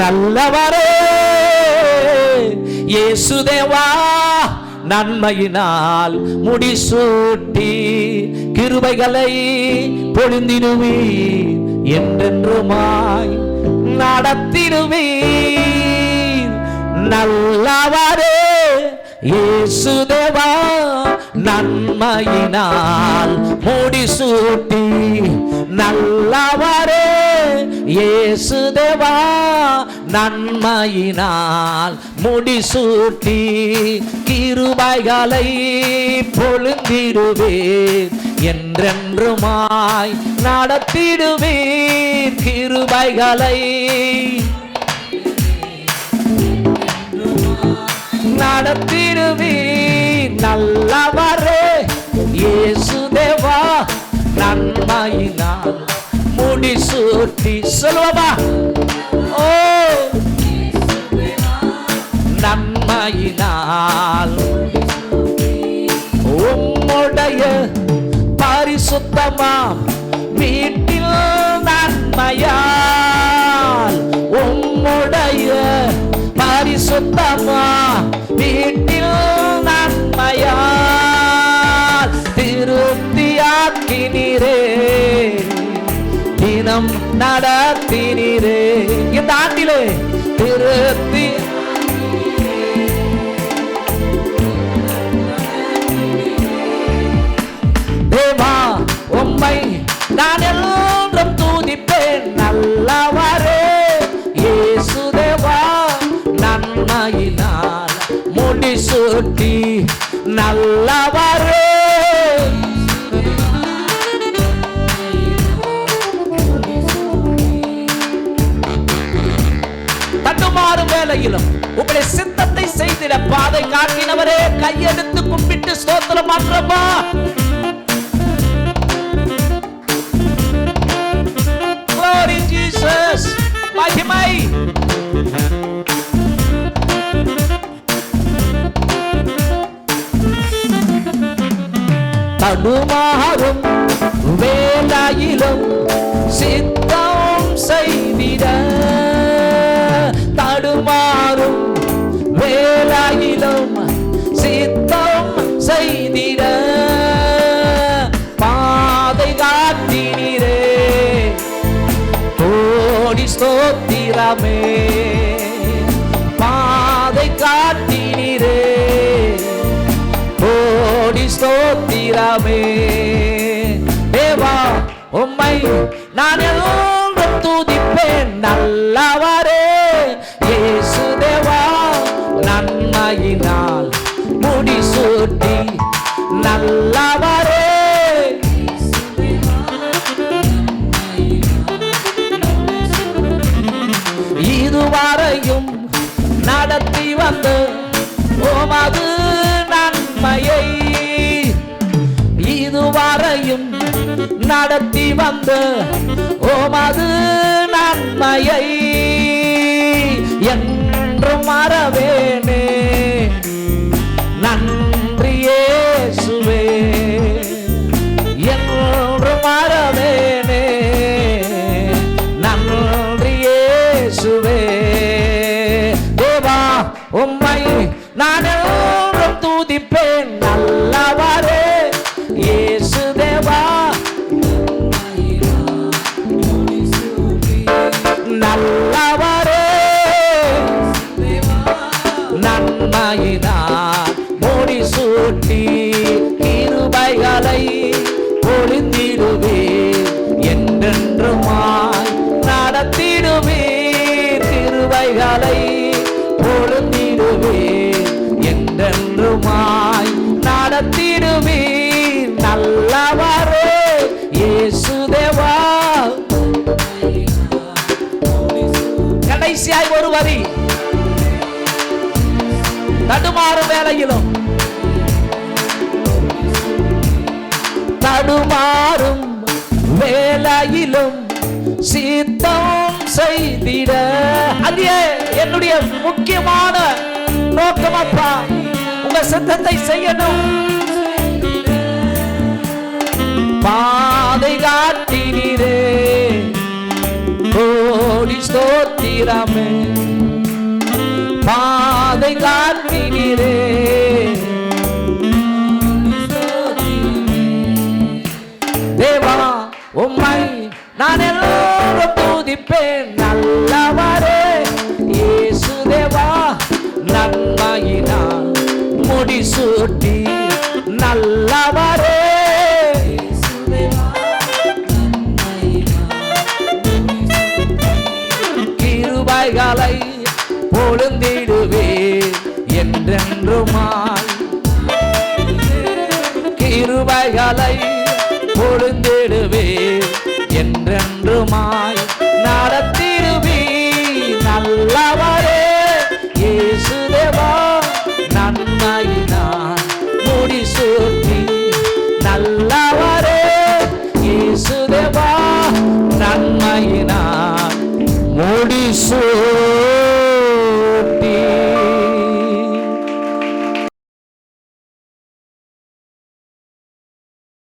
நல்லவரே. இயேசுதேவா நன்மையினால் முடிசூட்டி கிருபைகளை பொழிந்திடுவீர். என்றென்றுமாய் நடத்திடுவீர். நல்லவரே இயேசுதேவா நன்மையினால் முடிசூட்டி. நல்லவரே இயேசுதேவா நன்மையினால் முடிசூட்டி கிருபைகளை பொழுந்திடுவேன். என்றென்றுமாய் நடத்திடுவேன் கிருபைகளை. நடத்திடுவேன் நல்லவரே இயேசுதேவா நன்மையினால் சுட்டி சுட்டி சொல்லுவமா ஓ. நன்மையினால் உம்முடைய பரிசுத்தமாம் வீட்டில் நன்மையால் உம்முடைய பரிசுத்தமா வீட்டில் தினம் நடத்தினீரே. இந்த ஆண்டிலே? திருத்தி தேவா உம்மை நான் என்றும் தூதிப்பேன். நல்லவரே இயேசு தேவா நன்மையினால் முடிசூட்டி நல்லவரே வேலையிலும் உங்களுடைய சித்தத்தை செய்திட பாதை காட்டினவரே கையெடுத்து கும்பிட்டு ஸ்தோத்திரம் மாற்றமா மகிமை. தடுமாறும் வேலாயிலும் சித்தம் செய்திட. பாதை காட்டினீரே. கோடி ஸ்தோத்திரமே. இதுவரையும் நடத்தி வந்த ஓமது நன்மையை இதுவரையும் நடத்தி வந்த ஓமது நன்மையை என்றும் மறவேனே. உம்மை நான் என்றும் தூதிப்பேன் நல்லவாரே. இயேசு தேவா நல்லவாரே. நன்மையினா ஒரு வரி. தடுமாறும் வேலையிலும் தடுமாறும் வேலையிலும் சித்தம் செய்திட. அது என்னுடைய முக்கியமான நோக்கம் அப்பா உங்க சித்தத்தை செய்யணும். பாதை காட்டினீரே. கோடி ஸ்தோத்திரமே பாதை காட்டுகிறே தேவா உம்மை நான் எல்லோரும் துதிப்பேன். நல்லவரே இயேசு தேவா நன்மையினால் முடிசூட்டி நல்லவரே என்றென்றுமாய் கிருபைகளை பொழுந்திடுவே என்றென்றுமாய். நடத்திடுவி நல்லவரே இயேசுதேவா நன்மையினார் முடிசூட்டி நல்லவரே இயேசுதேவா நன்மையினார் முடிசூட்டி